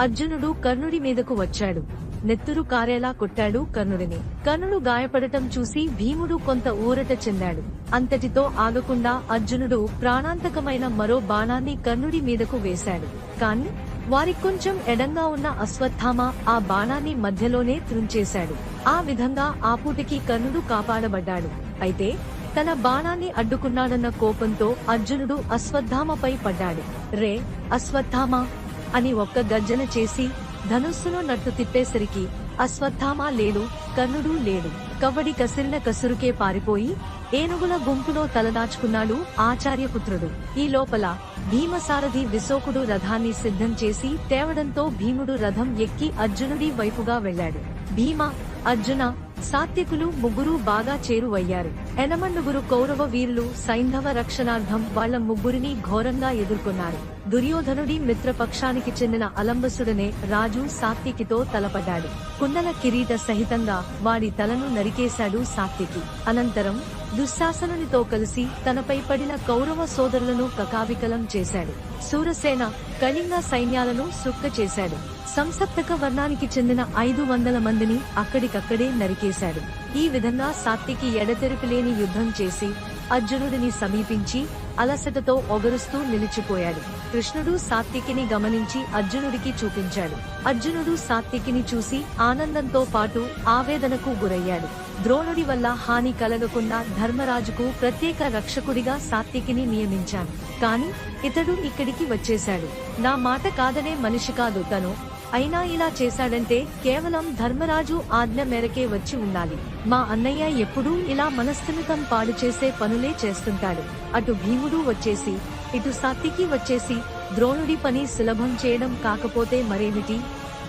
అర్జునుడు కర్ణుడి మీదకు వచ్చాడు. నెత్తురు కారేలా కొట్టాడు కర్ణుడిని. కర్ణుడు గాయపడటం చూసి భీముడు కొంత ఊరట చెందాడు. అంతటితో ఆగకుండా అర్జునుడు ప్రాణాంతకమైన మరో బాణాన్ని కర్ణుడి మీదకు వేశాడు. కాని వారి కొంచెం ఎడంగా ఉన్న అశ్వత్థామ ఆ బాణాన్ని మధ్యలోనే త్రుంచేశాడు. ఆ విధంగా ఆపూటికి కర్ణుడు కాపాడబడ్డాడు. అయితే తన బాణాన్ని అడ్డుకున్నాడన్న కోపంతో అర్జునుడు అశ్వత్థామపై పడ్డాడు. రే అశ్వత్థామ! అని ఒక్క గర్జన చేసి ధనుస్సులో నట్టు తిప్పేసరికి అశ్వత్థామ లేడు కర్ణుడు లేడు. కవ్వడి కసిరిన కసురుకే పారిపోయి ఏనుగుల గుంపులో తలదాచుకున్నాడు ఆచార్యపుత్రుడు. ఈ లోపల భీమసారథి విశోకుడు రథాన్ని సిద్ధం చేసి తేవడంతో భీముడు రథం ఎక్కి అర్జునుడి వైపుగా వెళ్ళాడు. భీమ అర్జున సాత్యకులు ముగ్గురు బాగా చేరువయ్యారు. ఎనమన్నుగురు కౌరవ వీరులు సైంధవ రక్షణార్థం వాళ్ళ ముగ్గురిని ఘోరంగా ఎదుర్కొన్నారు. దుర్యోధనుడి మిత్రపక్షానికి చెందిన అలంబసుడనే రాజు సాత్వికితో తలపడ్డాడు. కుండల కిరీట సహితంగా వాడి తలను నరికేశాడు సాత్వికి. అనంతరం దుశ్శాసనునితో కలిసి తనపై పడిన కౌరవ సోదరులను కకావికలం చేశాడు. సూరసేన కళింగ సైన్యాలను సుక్క చేశాడు. సంసప్తక వర్ణానికి చెందిన ఐదు వందల మందిని అక్కడికక్కడే నరికేశాడు. ఈ విధంగా సాత్తికి ఎడతెరిపి లేని యుద్ధం చేసి అర్జునుడిని సమీపించి అలసటతో ఒగరుస్తూ నిలిచిపోయాడు. కృష్ణుడు సాత్వికిని గమనించి అర్జునుడికి చూపించాడు. అర్జునుడు సాత్వికిని చూసి ఆనందంతో పాటు ఆవేదనకు గురయ్యాడు. ద్రోణుడి వల్ల హాని కలగకుండా ధర్మరాజుకు ప్రత్యేక రక్షకుడిగా సాత్వికిని నియమించాను కాని ఇతడు ఇక్కడికి వచ్చేశాడు. నా మాట కాదనే మనిషి కాదు తను. అయినా ఇలా చేశాడంటే కేవలం ధర్మరాజు ఆజ్ఞ మేరకే వచ్చి ఉండాలి. మా అన్నయ్య ఎప్పుడూ ఇలా మనస్థిమితం పాడు చేసే పనులే చేస్తుంటాడు. అటు భీముడు వచ్చేసి ఇటు సాత్వికి వచ్చేసి ద్రోణుడి పని సులభం చేయడం కాకపోతే మరేమిటి?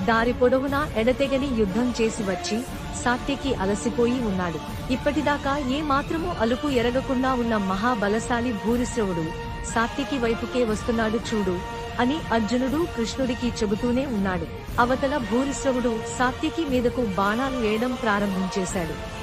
దారి పొడవునా ఎడతెగని యుద్ధం చేసి వచ్చి సాత్యకి అలసిపోయి ఉన్నాడు. ఇప్పటిదాకా ఏ మాత్రము అలుపు ఎరగకుండా ఉన్న మహాబలశాలి భూరిశ్రవుడు సాత్యకి వైపుకే వస్తున్నాడు చూడు అని అర్జునుడు కృష్ణుడికి చెబుతూనే ఉన్నాడు. అవతల భూరిశ్రవుడు సాత్యకి మీదకు బాణాలు వేయడం ప్రారంభించేశాడు.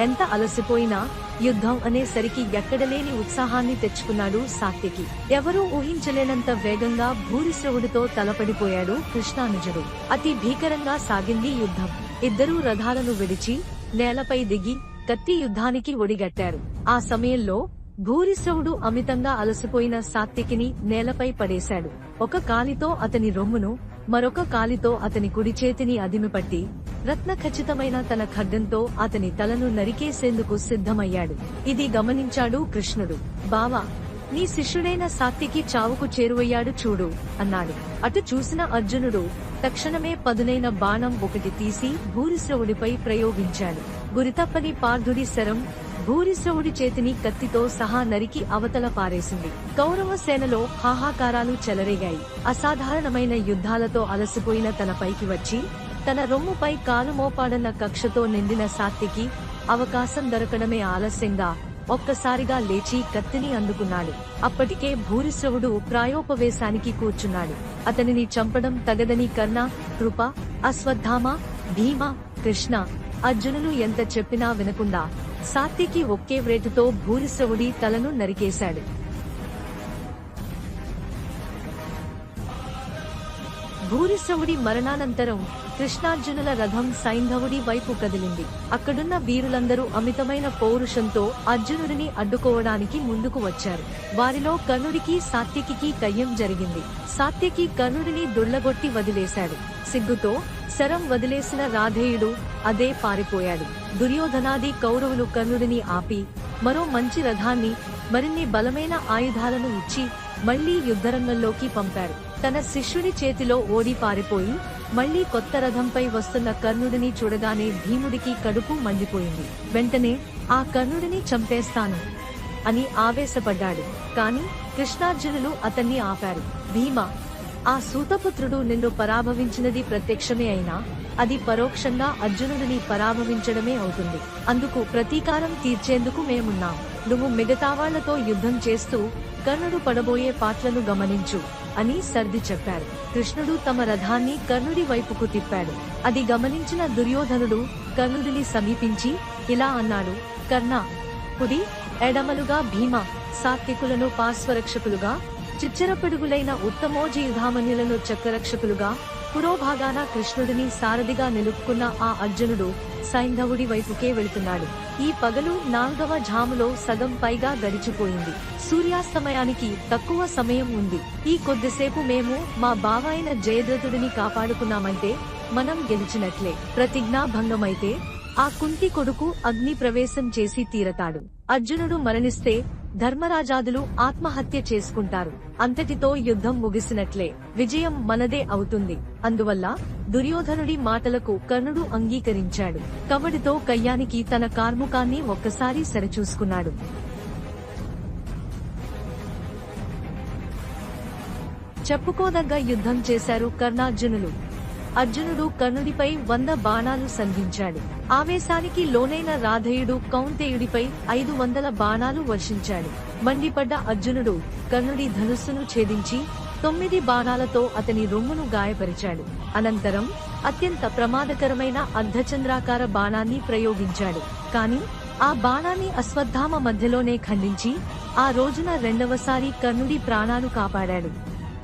ఎంత అలసిపోయినా యుద్ధం అనేసరికి ఎక్కడలేని ఉత్సాహాన్ని తెచ్చుకున్నాడు సాత్యకి ఎవరూ ఊహించలేనంత వేగంగా భూరిశ్రవుడితో తలపడిపోయాడు కృష్ణానుజుడు. అతి భీకరంగా సాగింది యుద్ధం. ఇద్దరూ రథాలను విడిచి నేలపై దిగి కత్తి యుద్ధానికి ఒడిగట్టారు. ఆ సమయంలో భూరిశ్రవుడు అమితంగా అలసిపోయిన సాత్తికిని నేలపై పడేశాడు. ఒక కాలితో అతని రొమ్మును మరొక కాలితో అతని కుడి చేతిని అదిమిపట్టి రత్న ఖచ్చితమైన తన ఖడ్గంతో అతని తలను నరికేసేందుకు సిద్ధమయ్యాడు. ఇది గమనించాడు కృష్ణుడు. బావా నీ శిష్యుడైన సాత్తికి చావుకు చేరువయ్యాడు చూడు అన్నాడు. అటు చూసిన అర్జునుడు తక్షణమే పదునైన బాణం ఒకటి తీసి భూరిశ్రవుడిపై ప్రయోగించాడు. గురితప్పని పార్థుడి శరం భూరిశ్రవుడి చేతిని కత్తితో సహా నరికి అవతల పారేసింది. కౌరవ సేనలో హాహాకారాలు చెలరేగాయి. అసాధారణమైన యుద్ధాలతో అలసిపోయిన తన పైకి వచ్చి తన రొమ్ముపై కాలు మోపాడన్న కక్షతో నిండిన సాత్తికి అవకాశం దొరకడమే ఆలస్యంగా ఒక్కసారిగా లేచి కత్తిని అందుకున్నాడు. అప్పటికే భూరిశ్రవుడు ప్రాయోపవేశానికి కూర్చున్నాడు. అతనిని చంపడం తగదని కర్ణ కృప అశ్వత్థామ భీమ కృష్ణ అర్జునులు ఎంత చెప్పినా వినకుండా సాత్యకి ఒకే వ్రేటుతో భూరిశ్రవుడి తలను నరికేశాడు. భూరిశ్రవుడి మరణానంతరం కృష్ణార్జునుల రథం సైంధవుడి వైపు కదిలింది. అక్కడున్న వీరులందరూ అమితమైన పౌరుషంతో అర్జునుడిని అడ్డుకోవడానికి ముందుకు వచ్చారు. వారిలో కర్ణుడికి సాత్యకికి కయ్యం జరిగింది. సాత్యకి కర్ణుడిని దుళ్ళగొట్టి వదిలేశాడు. సిగ్గుతో శరం వదిలేసిన రాధేయుడు అదే పారిపోయాడు. దుర్యోధనాది కౌరవులు కర్ణుడిని ఆపి మరో మంచి రథాన్ని మరిన్ని బలమైన ఆయుధాలను ఇచ్చి మళ్ళీ యుద్ధరంగంలోకి పంపారు తన శిష్యుడి చేతిలో ఓడి పారిపోయి మళ్ళీ కొత్త రథంపై వస్తున్న కర్ణుడిని చూడగానే భీముడికి కడుపు మండిపోయింది. వెంటనే ఆ కర్ణుడిని చంపేస్తాను అని ఆవేశపడ్డాడు. కాని కృష్ణార్జునులు అతన్ని ఆపారు. భీమ ఆ సూతపుత్రుడు నిన్ను పరాభవించినది ప్రత్యక్షమే అయినా అది పరోక్షంగా అర్జునుడిని పరాభవించడమే అవుతుంది. అందుకు ప్రతీకారం తీర్చేందుకు మేమున్నాం. నువ్వు మిగతా వాళ్ళతో యుద్ధం చేస్తూ కర్ణుడు పడబోయే పాత్రను గమనించు అని సర్ది చెప్పారు కృష్ణుడు తమ రథాన్ని కర్ణుడి వైపుకు తిప్పాడు. అది గమనించిన దుర్యోధనుడు కర్ణుడిని సమీపించి ఇలా అన్నాడు కర్ణ కుడి ఎడమలుగా భీమ సాత్వికులను పార్శ్వరక్షకులుగా చిచ్చరపిడుగులైన ఉత్తమోజీధామన్యులను చక్రరక్షకులుగా పురోభాగాన కృష్ణుడిని సారథిగా నిలుపుకున్న ఆ అర్జునుడు సైంధవుడి వైపుకే వెళుతున్నాడు. ఈ పగలు నాల్గవ జాములో సగం పైగా గడిచిపోయింది. సూర్యాస్తమయానికి తక్కువ సమయం ఉంది. ఈ కొద్దిసేపు మేము మా బావైన జయద్రథుడిని కాపాడుకున్నామంటే మనం గెలిచినట్లే. ప్రతిజ్ఞా భంగమైతే ఆ కుంతి కొడుకు అగ్ని ప్రవేశం చేసి తీరతాడు. అర్జునుడు మరణిస్తే ధర్మరాజాదులు ఆత్మహత్య చేసుకుంటారు. అంతటితో యుద్ధం ముగిసినట్లే. విజయం మనదే అవుతుంది. అందువల్ల దుర్యోధనుడి మాటలకు కర్ణుడు అంగీకరించాడు. కవడితో కయ్యానికి తన కార్ముకాన్ని ఒక్కసారి సరిచూసుకున్నాడు. చెప్పుకోదగ్గ యుద్ధం చేశారు కర్ణార్జునులు. అర్జునుడు కర్ణుడిపై వంద బాణాలు సంధించాడు. ఆవేశానికి లోనైన రాధేయుడు కౌంతేయుడిపై ఐదు వందల బాణాలు వర్షించాడు. మండిపడ్డ అర్జునుడు కర్ణుడి ధనుస్సును ఛేదించి తొమ్మిది బాణాలతో అతని రొమ్మును గాయపరిచాడు. అనంతరం అత్యంత ప్రమాదకరమైన అర్ధచంద్రాకార బాణాన్ని ప్రయోగించాడు. కాని ఆ బాణాన్ని అశ్వత్థామ మధ్యలోనే ఖండించి ఆ రోజున రెండవసారి కర్ణుడి ప్రాణాలు కాపాడాడు.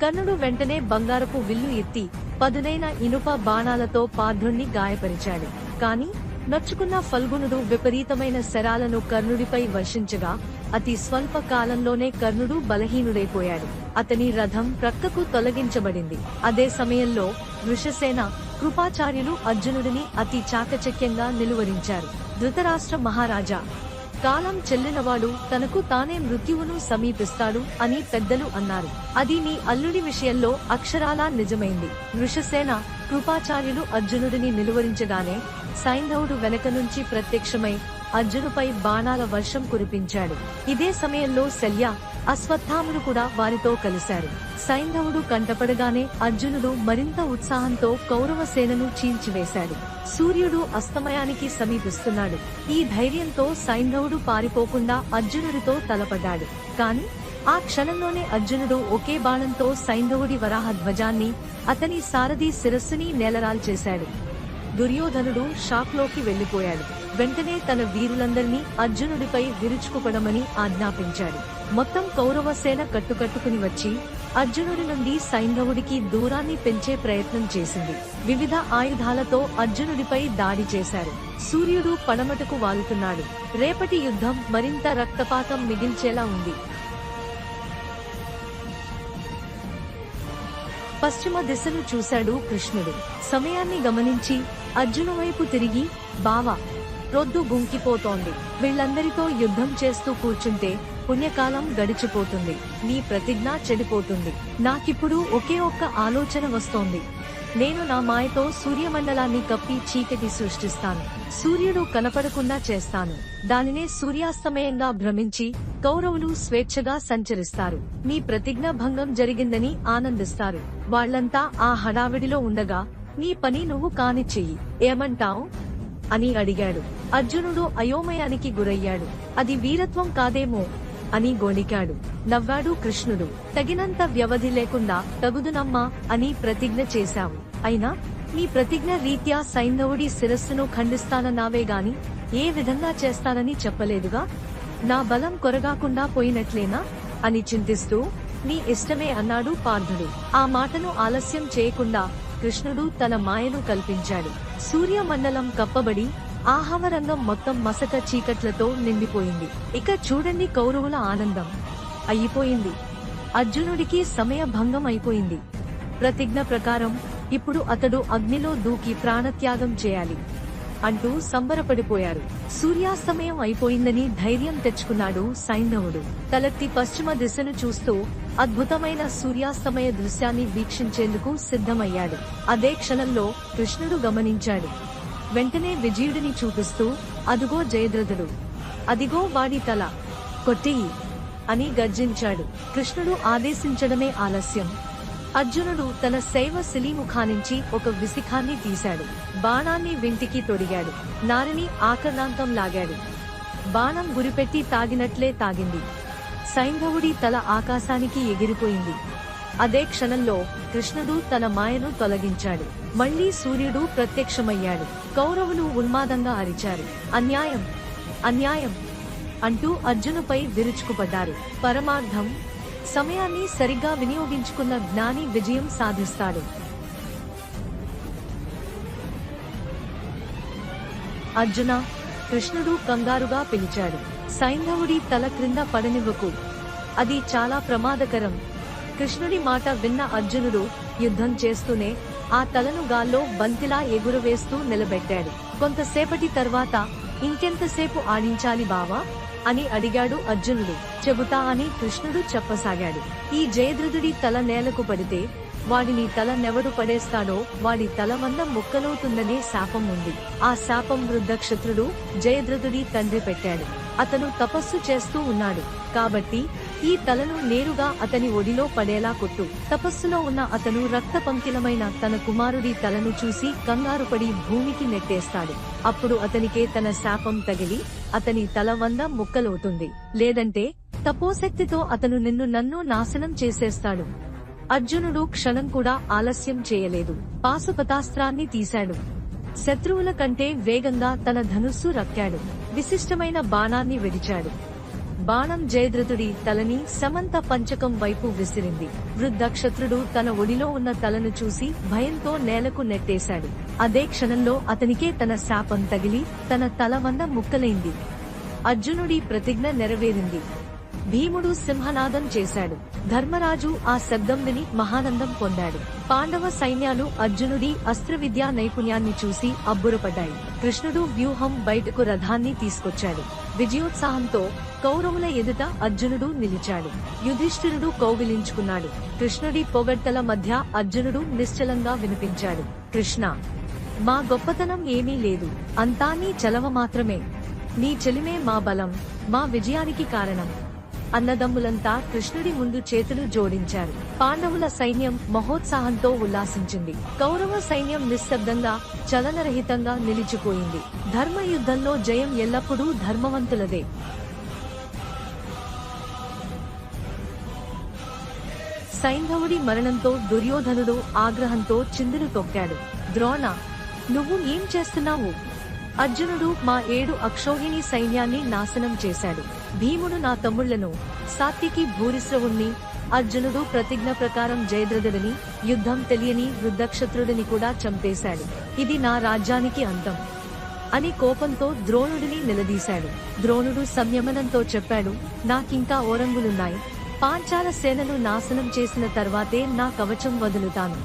కర్ణుడు వెంటనే బంగారపు విల్లు ఎత్తి పదునైన ఇనుప బాణాలతో పార్థుణ్ణి గాయపరిచాడు. కాని నచ్చుకున్న ఫల్గునుడు విపరీతమైన శరాలను కర్ణుడిపై వర్షించగా అతి స్వల్ప కాలంలోనే కర్ణుడు బలహీనుడైపోయాడు. అతని రథం ప్రక్కకు తొలగించబడింది. అదే సమయంలో ఋషసేన కృపాచార్యులు అర్జునుడిని అతి చాకచక్యంగా నిలువరించారు. ధృతరాష్ట్ర మహారాజా కాలం చెల్లినవాడు తనకు తానే మృత్యువును సమీపిస్తాడు అని పెద్దలు అన్నారు. అది నీ అల్లుడి విషయంలో అక్షరాలా నిజమైంది. ఋషసేన కృపాచార్యులు అర్జునుడిని నిలువరించగానే సైంధవుడు వెనక నుంచి ప్రత్యక్షమై అర్జునుపై బాణాల వర్షం కురిపించాడు. ఇదే సమయంలో శల్య అశ్వత్థాముడు కూడా వారితో కలిశారు. సైంధవుడు కంటపడగానే అర్జునుడు మరింత ఉత్సాహంతో కౌరవ సేనను చీల్చివేశాడు. సూర్యుడు అస్తమయానికి సమీపిస్తున్నాడు. ఈ ధైర్యంతో సైంధవుడు పారిపోకుండా అర్జునుడితో తలపడ్డాడు. కాని ఆ క్షణంలోనే అర్జునుడు ఒకే బాణంతో సైంధవుడి వరాహ ధ్వజాన్ని అతని సారథి శిరస్సుని నేలరాల్చేశాడు. దుర్యోధనుడు షాక్లోకి వెళ్ళిపోయాడు వెంటనే తన వీరులందరినీ అర్జునుడిపై విరుచుకుపడమని ఆజ్ఞాపించాడు. మొత్తం కౌరవ సేన కట్టుకట్టుకుని వచ్చి అర్జునుడి నుండి సైంధవుడికి దూరాన్ని పెంచే ప్రయత్నం చేసింది. వివిధ ఆయుధాలతో అర్జునుడిపై దాడి చేశారు. సూర్యుడు పడమటకు వాలుతున్నాడు. రేపటి యుద్ధం మరింత రక్తపాతం మిగిల్చేలా ఉంది. పశ్చిమ దిశను చూశాడు కృష్ణుడు. సమయాన్ని గమనించి అర్జును వైపు తిరిగి బావా రొద్దు గుంకిపోతోంది వీళ్ళందరితో యుద్ధం చేస్తూ కూర్చుంటే పుణ్యకాలం గడిచిపోతుంది. నీ ప్రతిజ్ఞ చెడిపోతుంది. నాకిప్పుడు ఒకే ఒక్క ఆలోచన వస్తోంది. నేను నా మాయతో సూర్యమండలాన్ని కప్పి చీకటి సృష్టిస్తాను. సూర్యుడు కనపడకుండా చేస్తాను. దానినే సూర్యాస్తమయంగా భ్రమించి కౌరవులు స్వేచ్ఛగా సంచరిస్తారు. మీ ప్రతిజ్ఞ భంగం జరిగిందని ఆనందిస్తారు. వాళ్ళంతా ఆ హడావిడిలో ఉండగా నీ పని నువ్వు కాని చెయ్యి. ఏమంటావు? అని అడిగాడు. అర్జునుడు అయోమయానికి గురయ్యాడు. అది వీరత్వం కాదేమో? అని గోణికాడు నవ్వాడు కృష్ణుడు. తగినంత వ్యవధి లేకుండా తగుదునమ్మా అని ప్రతిజ్ఞ చేశావు. అయినా నీ ప్రతిజ్ఞ రీత్యా సైంధవుడి శిరస్సును ఖండిస్తానన్నావే గాని ఏ విధంగా చేస్తానని చెప్పలేదుగా? నా బలం కొరగాకుండా పోయినట్లేనా? అని చింతిస్తూ నీ ఇష్టమే అన్నాడు పార్థుడు. ఆ మాటను ఆలస్యం చేయకుండా కృష్ణుడు తన మాయను కల్పించాడు. సూర్యమండలం కప్పబడి ఆహవరంగం మొత్తం మసక చీకట్లతో నిండిపోయింది. ఇక చూడండి కౌరవుల ఆనందం. అయిపోయింది. అర్జునుడికి సమయ భంగం అయిపోయింది. ప్రతిజ్ఞ ప్రకారం ఇప్పుడు అతడు అగ్నిలో దూకి ప్రాణత్యాగం చేయాలి. అంటూ సంబరపడిపోయారు. సూర్యాస్తమయం అయిపోయిందని ధైర్యం తెచ్చుకున్నాడు సైంధవుడు. తలెత్తి పశ్చిమ దిశను చూస్తూ అద్భుతమైన సూర్యాస్తమయ దృశ్యాన్ని వీక్షించేందుకు సిద్ధమయ్యాడు. అదే క్షణంలో కృష్ణుడు గమనించాడు. వెంటనే విజయుడిని చూపిస్తూ అదుగో జయద్రథుడు. అదిగో వాడి తల. కొట్టెయ్యి అని గర్జించాడు. కృష్ణుడు ఆదేశించడమే ఆలస్యం. అర్జునుడు తన శైవ శిలీముఖానించి ఒక విసిఖాన్ని తీశాడు. బాణాన్ని వింటికి తొడిగాడు. నారిని ఆకర్ణాంతం లాగాడు. బాణం గురిపెట్టి తాగినట్లే తాగింది. సైంధవుడి తల ఆకాశానికి ఎగిరిపోయింది. అదే క్షణంలో కృష్ణుడు తన మాయను తొలగించాడు. మళ్ళీ సూర్యుడు ప్రత్యక్షమయ్యాడు. కౌరవులు ఉన్మాదంగా అరిచారు. అన్యాయం! అన్యాయం! అంటూ అర్జునుపై విరుచుకుపడ్డారు. పరమార్థం సమయాన్ని సరిగ్గా వినియోగించుకున్న జ్ఞాని విజయం సాధిస్తాడు. అర్జున కృష్ణుడు కంగారుగా పిలిచాడు. సైంధవుడి తల క్రింద పడనివ్వకు. అది చాలా ప్రమాదకరం. కృష్ణుడి మాట విన్న అర్జునుడు యుద్ధం చేస్తూనే ఆ తలను గాల్లో బంతిలా ఎగురవేస్తూ నిలబెట్టాడు. కొంతసేపటి తర్వాత ఇంకెంతసేపు ఆడించాలి బావా? అని అడిగాడు అర్జునుడు. చెబుతా అని కృష్ణుడు చెప్పసాగాడు. ఈ జయద్రుదుడి తల నేలకు పడితే వాడిని తల నెవడు పడేస్తాడో వాడి తల వంద ముక్కలవుతుందనే శాపం ఉంది. ఆ శాపం వృద్ధక్షత్రుడు జయద్రథుడి తండ్రి పెట్టాడు. అతను తపస్సు చేస్తూ ఉన్నాడు. కాబట్టి ఈ తలను నేరుగా అతని ఒడిలో పడేలా కొట్టు. తపస్సులో ఉన్న అతను రక్త పంకిలమైన తన కుమారుడి తలను చూసి కంగారుపడి భూమికి నెట్టేస్తాడు. అప్పుడు అతనికే తన శాపం తగిలి అతని తల వంద ముక్కలవుతుంది. లేదంటే తపోశక్తితో అతను నిన్ను నన్ను నాశనం చేసేస్తాడు. అర్జునుడు క్షణం కూడా ఆలస్యం చేయలేదు. పాశుపతాస్త్రాన్ని తీశాడు. శత్రువుల కంటే వేగంగా తన ధనుస్సు రక్కాడు. విశిష్టమైన బాణాన్ని విడిచాడు. బాణం జయద్రథుడి తలని సమంత పంచకం వైపు విసిరింది. వృద్ధక్షత్రుడు తన ఒడిలో ఉన్న తలను చూసి భయంతో నేలకు నెట్టేశాడు. అదే క్షణంలో అతనికే తన శాపం తగిలి తన తల వంద ముక్కలైంది. అర్జునుడి ప్రతిజ్ఞ నెరవేరింది. భీముడు సింహనాదం చేశాడు. ధర్మరాజు ఆ శబ్దం విని మహానందం పొందాడు. పాండవ సైన్యాలు అర్జునుడి అస్త్ర విద్యా నైపుణ్యాన్ని చూసి అబ్బురపడ్డాయి. కృష్ణుడు వ్యూహం బయటకు రథాన్ని తీసుకొచ్చాడు. విజయోత్సాహంతో కౌరవుల ఎదుట అర్జునుడు నిలిచాడు. యుధిష్ఠిరుడు కౌగిలించుకున్నాడు. కృష్ణుడి పొగడ్తల మధ్య అర్జునుడు నిశ్చలంగా వినిపించాడు. కృష్ణ మా గొప్పతనం ఏమీ లేదు. అంతా నీ చలవ మాత్రమే. నీ చెలిమే మా బలం మా విజయానికి కారణం. అన్నదమ్ములంతా కృష్ణుడి ముందు చేతులు జోడించారు. పాండవుల సైన్యం మహోత్సాహంతో ఉల్లాసించింది. కౌరవ సైన్యం నిశ్శబ్దంగా చలనరహితంగా నిలిచిపోయింది. ధర్మ యుద్ధంలో జయం ఎల్లప్పుడూ ధర్మవంతులదే. సైంధవుడి మరణంతో దుర్యోధనుడు ఆగ్రహంతో చిందులు తొక్కాడు. ద్రోణ నువ్వు ఏం చేస్తున్నావు అర్జునుడు మా ఏడు అక్షోహిణి సైన్యాన్ని నాశనం చేశాడు. భీముడు నా తమ్ముళ్ళను సాత్తికి భూరిశ్రవుణ్ణి అర్జునుడు ప్రతిజ్ఞ ప్రకారం జయద్రథుడిని యుద్ధం తెలియని వృద్ధక్షత్రుడిని కూడా చంపేశాడు. ఇది నా రాజ్యానికి అంతం అని కోపంతో ద్రోణుడిని నిలదీశాడు. ద్రోణుడు సంయమనంతో చెప్పాడు నాకింకా ఓరంగులున్నాయి. పాంచాల సేనను నాశనం చేసిన తర్వాతే నా కవచం వదులుతాను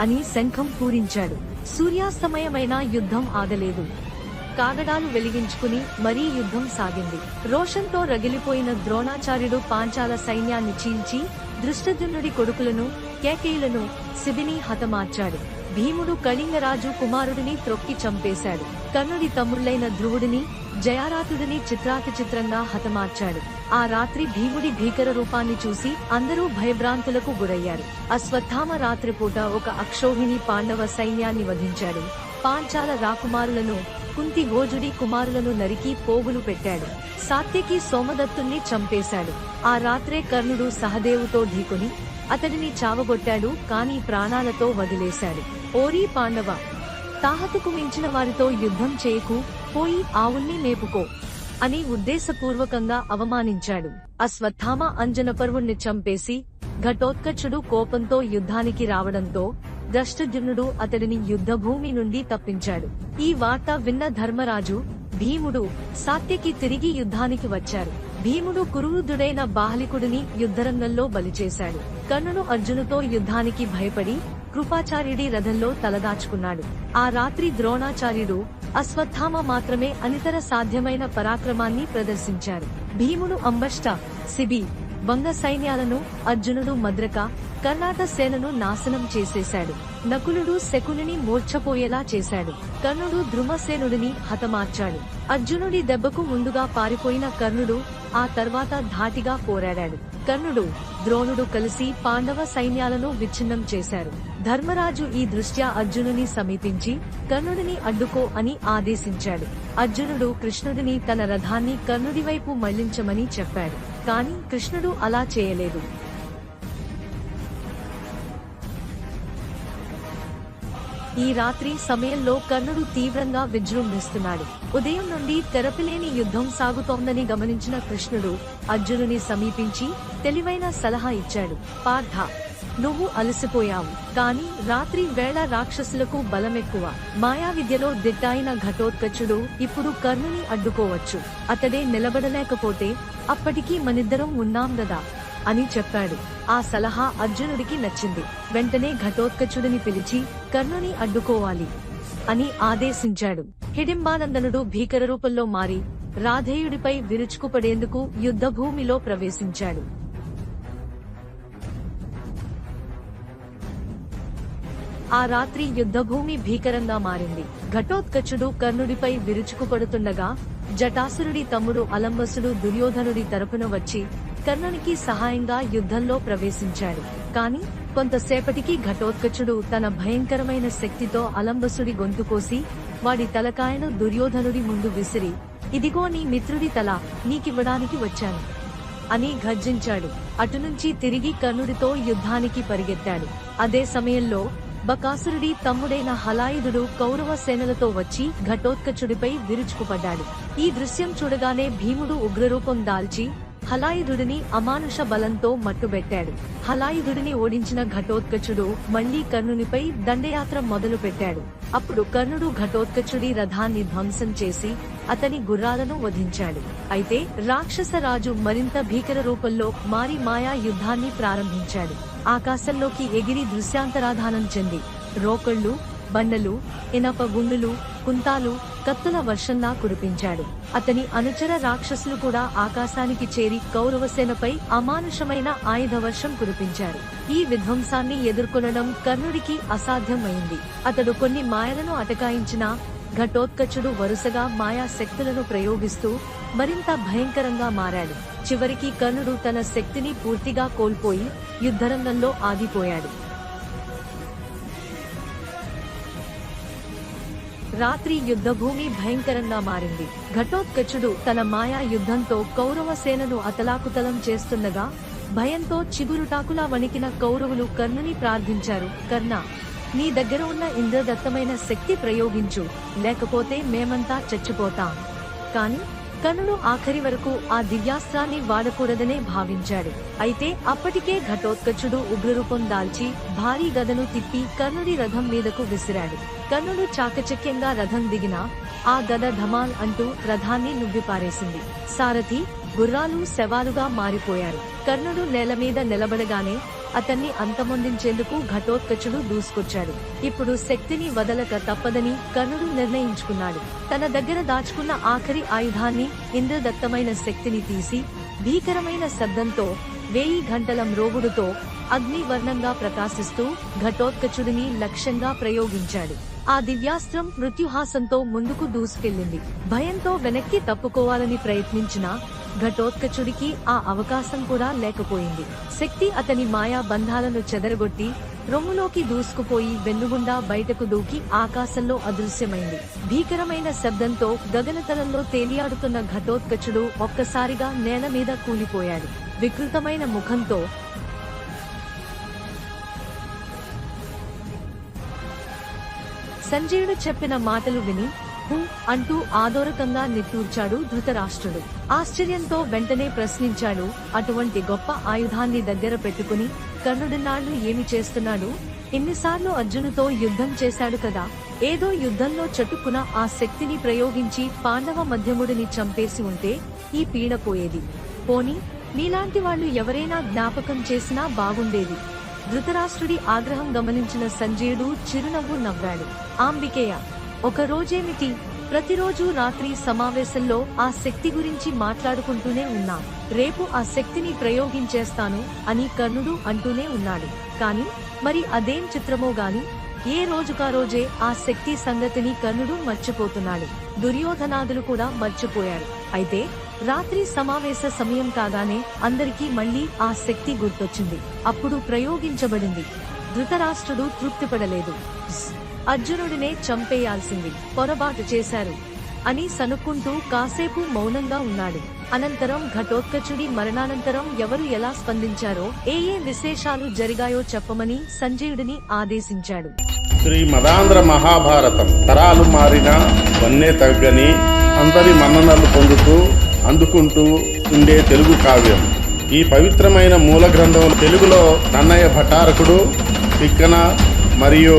అని శంఖం పూరించాడు. సూర్యాస్తమయమైన యుద్ధం ఆగలేదు. కాగడాలు వెలిగించుకుని మరీ యుద్ధం సాగింది. రోషంతో రగిలిపోయిన ద్రోణాచార్యుడు పాంచాల సైన్యాన్ని చీల్చి దృష్టద్యుమ్నుడి కొడుకులను కేకేయులను శిబిని హతమార్చాడు. భీముడు కళింగరాజు కుమారుడిని త్రొక్కి చంపేశాడు. కర్ణుడి తమ్ముళ్ళైన ధ్రువుడిని జయారాతుడిని చిత్రాతిచిత్రంగా హతమార్చాడు. ఆ రాత్రి భీముడి భీకర రూపాన్ని చూసి అందరూ భయభ్రాంతులకు గురయ్యారు. అశ్వత్థామ రాత్రిపూట ఒక అక్షోహిణి పాండవ సైన్యాన్ని వధించాడు. పాంచాల రాకుమారులను కుంతి గోజుడి కుమారులను నరికి పోగులు పెట్టాడు. సాత్యకి సోమదత్తుణ్ణి చంపేశాడు. ఆ రాత్రే కర్ణుడు సహదేవుతో ఢీకొని అతడిని చావగొట్టాడు కాని ప్రాణాలతో వదిలేశాడు. ఓరీ పాండవ తాహతుకు మించిన వారితో యుద్ధం చేయకు పోయి ఆవుల్ని మేపుకో అని ఉద్దేశపూర్వకంగా అవమానించాడు. అశ్వత్థామ అంజనపర్వుణ్ణి చంపేసి ఘటోత్కచుడు కోపంతో యుద్ధానికి రావడంతో దష్టజునుడు అతడిని యుద్ధభూమి నుండి తప్పించాడు. ఈ వార్త విన్న ధర్మరాజు భీముడు సాత్యకి తిరిగి యుద్ధానికి వచ్చారు. భీముడు కురువృద్ధుడైన బాహలికుడిని యుద్ధరంగంలో బలిచేశాడు. కర్ణుడు అర్జునుతో యుద్ధానికి భయపడి కృపాచార్యుడి రథంలో తలదాచుకున్నాడు. ఆ రాత్రి ద్రోణాచార్యుడు అశ్వత్థామ మాత్రమే అనితర సాధ్యమైన పరాక్రమాన్ని ప్రదర్శించారు. భీముడు అంబష్ట సిబి వంగ సైన్యాలను అర్జునుడు మద్రక కర్ణాట సేనను నాశనం చేసేశాడు. నకులుడు శకునిని మూర్ఛపోయేలా చేశాడు. కర్ణుడు ధృమసేనుడిని హతమార్చాడు. అర్జునుడి దెబ్బకు ముందుగా పారిపోయిన కర్ణుడు ఆ తర్వాత ధాటిగా పోరాడాడు. కర్ణుడు ద్రోణుడు కలిసి పాండవ సైన్యాలను విచ్ఛిన్నం చేశారు. ధర్మరాజు ఈ దృష్ట్యా అర్జునుని సమీపించి కర్ణుడిని అడ్డుకో అని ఆదేశించాడు. అర్జునుడు కృష్ణుడిని తన రథాన్ని కర్ణుడి వైపు మళ్ళించమని చెప్పాడు. కాని కృష్ణుడు అలా చేయలేదు. ఈ రాత్రి సమయంలో కర్ణుడు తీవ్రంగా విజృంభిస్తున్నాడు. ఉదయం నుండి తెరపిలేని యుద్ధం సాగుతోందని గమనించిన కృష్ణుడు అర్జునుని సమీపించి తెలివైన సలహా ఇచ్చాడు. పార్థ నువ్వు అలసిపోయావు కాని రాత్రి వేళ రాక్షసులకు బలమెక్కువ. మాయా విద్యలో దిట్టాయిన ఘటోత్కచుడు ఇప్పుడు కర్ణుని అడ్డుకోవచ్చు. అతడే నిలబడలేకపోతే అప్పటికీ మనిద్దరం ఉన్నాం గదా. అని చెప్పాడు. ఆ సలహా అర్జునుడికి నచ్చింది. వెంటనే ఘటోత్కచుడిని పిలిచి కర్ణుని అడ్డుకోవాలి అని ఆదేశించాడు. హిడింబానందనుడు భీకర రూపంలో మారి రాధేయుడిపై విరుచుకుపడేందుకు యుద్ధభూమిలో ప్రవేశించాడు. ఆ రాత్రి యుద్ధభూమి భీకరంగా మారింది. ఘటోత్కచుడు కర్ణుడిపై విరుచుకుపడుతుండగా జటాసురుడి తమ్ముడు అలంబసుడు దుర్యోధనుడి తరపున వచ్చి కర్ణునికి సహాయంగా యుద్ధంలో ప్రవేశించాడు. కాని కొంతసేపటికి ఘటోత్కచుడు తన భయంకరమైన శక్తితో అలంబసుడి గొంతు కోసి వాడి తలకాయను దుర్యోధనుడి ముందు విసిరి ఇదిగో నీ మిత్రుడి తల నీకివ్వడానికి వచ్చాను అని గర్జించాడు. అటునుంచి తిరిగి కర్ణుడితో యుద్ధానికి పరిగెత్తాడు. అదే సమయంలో బకాసురుడి తమ్ముడైన హలాయుధుడు కౌరవ సేనలతో వచ్చి ఘటోత్కచుడిపై విరుచుకుపడ్డాడు. ఈ దృశ్యం చూడగానే భీముడు ఉగ్రరూపం దాల్చి హలాయుధుడిని అమానుష బలంతో మట్టుబెట్టాడు. హలాయుధుడిని ఓడించిన ఘటోత్కచుడు మళ్ళీ కర్ణునిపై దండయాత్ర మొదలు పెట్టాడు అప్పుడు కర్ణుడు ఘటోత్కచుడి రథాన్ని ధ్వంసం చేసి అతని గుర్రాలను వధించాడు. అయితే రాక్షస రాజు మరింత భీకర రూపంలో మారి మాయా యుద్ధాన్ని ప్రారంభించాడు. ఆకాశంలోకి ఎగిరి దృశ్యాంతరాధానం చెంది. రోకళ్ళు బండలు ఇనప గుండులు కుంతాలు కత్తుల వర్షంలా కురిపించాడు. అతని అనుచర రాక్షసులు కూడా ఆకాశానికి చేరి కౌరవసేనపై అమానుషమైన ఆయుధ వర్షం కురిపించారు. ఈ విధ్వంసాన్ని ఎదుర్కొనడం కర్ణుడికి అసాధ్యమైంది. అతడు కొన్ని మాయలను అటకాయించినా ఘటోత్కచుడు వరుసగా మాయా శక్తులను ప్రయోగిస్తూ మరింత భయంకరంగా మారాడు. చివరికి కర్ణుడు తన శక్తిని పూర్తిగా కోల్పోయి యుద్ధరంగంలో ఆగిపోయాడు. రాత్రి యుద్ధభూమి భయంకరంగా మారింది. ఘటోత్కచుడు తన మాయా యుద్ధంతో కౌరవ సేనను అతలాకుతలం చేస్తుండగా భయంతో చిగురుటాకులా వణికిన కౌరవులు కర్ణుని ప్రార్థించారు. కర్ణ నీ దగ్గర ఉన్న ఇంద్రదత్తమైన శక్తి ప్రయోగించు లేకపోతే మేమంతా చచ్చిపోతాం. కాని కర్ణుడు ఆఖరి వరకు ఆ దివ్యాస్త్రాన్ని వాడకూడదనే భావించాడు. అయితే అప్పటికే ఘటోత్కచుడు ఉగ్రరూపం దాల్చి భారీ గదను తిప్పి కర్ణుడి రథం మీదకు విసిరాడు. కర్ణుడు చాకచక్యంగా రథం దిగినా ఆ గద ధమాల్ అంటూ రథాన్ని నువ్విపారేసింది. సారథి గుర్రాలు శవాలుగా మారిపోయారు. కర్ణుడు నేల మీద నిలబడగానే అతన్ని అంతమొందించేందుకు ఘటోత్కచుడు దూసుకొచ్చాడు. ఇప్పుడు శక్తిని వదలక తప్పదని కర్ణుడు నిర్ణయించుకున్నాడు. తన దగ్గర దాచుకున్న ఆఖరి ఆయుధాన్ని ఇంద్రదత్తమైన శక్తిని తీసి భీకరమైన శబ్దంతో వేయి గంటల మ్రోగుడుతో అగ్నివర్ణంగా ప్రకాశిస్తూ ఘటోత్కచుడిని లక్ష్యంగా ప్రయోగించాడు. ఆ దివ్యాస్త్రం మృత్యుహాసంతో ముందుకు దూసుకెళ్ళింది భయంతో వెనక్కి తప్పుకోవాలని ప్రయత్నించినా ఘటోత్కచుడికి ఆ అవకాశం కూడా లేకపోయింది. శక్తి అతని మాయా బంధాలను చెదరగొట్టి రొమ్ములోకి దూసుకుపోయి వెన్నుగుండా బయటకు దూకి ఆకాశంలో అదృశ్యమైంది. భీకరమైన శబ్దంతో గగనతలంలో తేలియాడుతున్న ఘటోత్కచుడు ఒక్కసారిగా నేల మీద కూలిపోయాడు. వికృతమైన ముఖంతో సంజయుడు చెప్పిన మాటలు విని హు అంటూ ఆదోరకంగా నిట్టూర్చాడు ధృతరాష్ట్రుడు. ఆశ్చర్యంతో వెంటనే ప్రశ్నించాడు అటువంటి గొప్ప ఆయుధాన్ని దగ్గర పెట్టుకుని కర్ణుడినాళ్ళు ఏమి చేస్తున్నాడు? ఎన్నిసార్లు అర్జునుతో యుద్ధం చేశాడు కదా. ఏదో యుద్ధంలో చటుక్కున ఆ శక్తిని ప్రయోగించి పాండవ మధ్యముడిని చంపేసి ఉంటే ఈ పీడ పోయేది. పోని నీలాంటి వాళ్ళు ఎవరైనా జ్ఞాపకం చేసినా బాగుండేది. ధృతరాష్ట్రుడి ఆగ్రహం గమనించిన సంజయుడు చిరునవ్వు నవ్వాడు. ఆంబికేయ ఒక రోజేమిటి ప్రతిరోజు రాత్రి సమావేశంలో ఆ శక్తి గురించి మాట్లాడుకుంటూనే ఉన్నా. రేపు ఆ శక్తిని ప్రయోగించేస్తాను అని కర్ణుడు అంటూనే ఉన్నాడు. కాని మరి అదేం చిత్రమో గాని ఏ రోజుకా రోజే ఆ శక్తి సంగతిని కర్ణుడు మర్చిపోతున్నాడు. దుర్యోధనాదులు కూడా మర్చిపోయారు. అయితే రాత్రి సమావేశ సమయం కాగానే అందరికీ మళ్ళీ ఆ శక్తి గుర్తొచ్చింది. అప్పుడు ప్రయోగించబడింది. ధృతరాష్ట్రుడు తృప్తిపడలేదు. అర్జునుడినే చంపేయాల్సింది పొరపాటు చేశారు అని సనుక్కుంటూ కాసేపు మౌనంగా ఉన్నాడు. అనంతరం ఘటోత్కచుడి మరణానంతరం ఎవరు ఎలా స్పందించారో ఏ ఏ విశేషాలు జరిగాయో చెప్పమని సంజయుడిని ఆదేశించాడు. శ్రీ మదాంధ్ర మహాభారతం తరాలు మారిన వన్నే తగ్గని అందరి మన్ననలు పొందుతూ అందుకుంటూ ఉండే తెలుగు కావ్యం. ఈ పవిత్రమైన మూల గ్రంథం తెలుగులో నన్నయ్య భటారకుడు తిక్కన మరియు